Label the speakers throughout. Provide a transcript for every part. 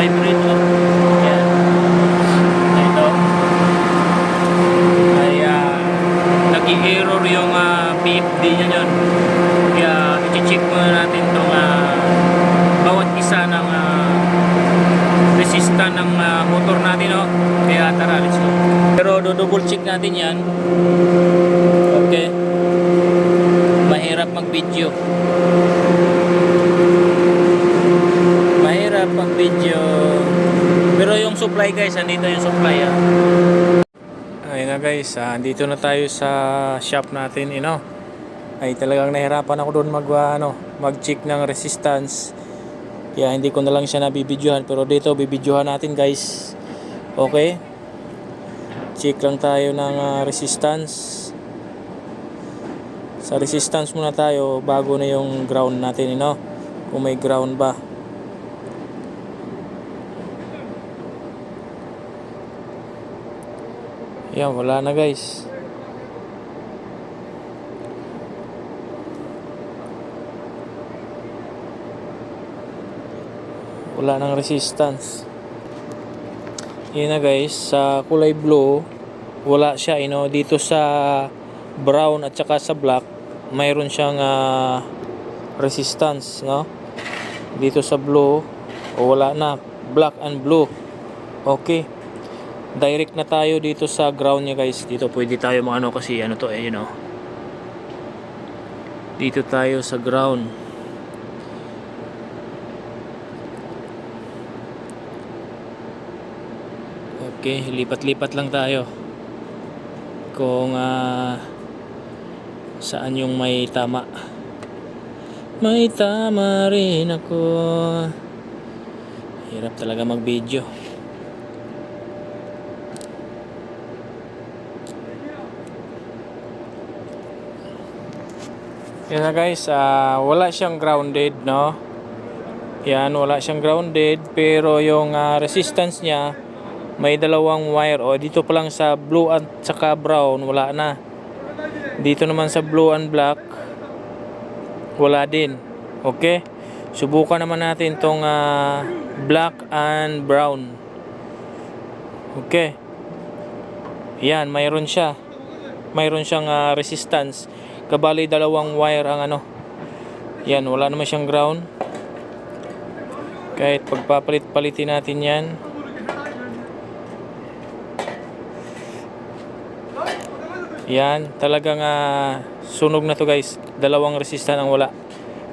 Speaker 1: vibrator. Yan. Ito. Ay, ah, uh, nag-error yung ah, uh, PFD niya yun. Kaya, i-check muna natin itong uh, ah, bawat isa ng uh, resista ng uh, motor natin. Oh. Kaya, tara, let's go. Pero, do double check natin yan. Okay. Mahirap mag-video. Mahirap mag-video. Supply guys, andito yung supply ah. Ayun na guys, ah, andito na tayo sa shop natin, you know. Ay talagang nahirapan ako doon mag ah, ano, mag-check ng resistance. Kaya hindi ko na lang siya nabibidyohan pero dito bibidyohan natin guys. Okay? Check lang tayo ng ah, resistance. Sa resistance muna tayo bago na yung ground natin, you know. Kung may ground ba. Yan, wala na guys. Wala nang resistance. Yan na guys, sa kulay blue, wala siya, you know, dito sa brown at saka sa black, mayroon siyang ah, resistance, no? Dito sa blue, wala na, black and blue. Okay direct na tayo dito sa ground niya guys. Dito pwede tayo maano kasi ano to eh you know. Dito tayo sa ground. Okay lipat-lipat lang tayo. Kung ah, saan yung may tama. May tama rin ako. Hirap talaga mag video Yan na guys, ah, wala siyang grounded, no? Yan, wala siyang grounded, pero yung ah, resistance niya, may dalawang wire. O, dito pa lang sa blue at saka brown, wala na. Dito naman sa blue and black, wala din. Okay? Subukan naman natin tong ah, black and brown. Okay. Yan, mayroon siya. Mayroon siyang ah, resistance. Kabali dalawang wire ang ano. Yan, wala naman siyang ground. Kahit pagpapalit-palitin natin yan. Yan, talagang ah, sunog na to guys. Dalawang resistan ang wala.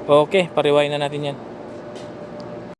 Speaker 1: Okay, pariwain na natin yan.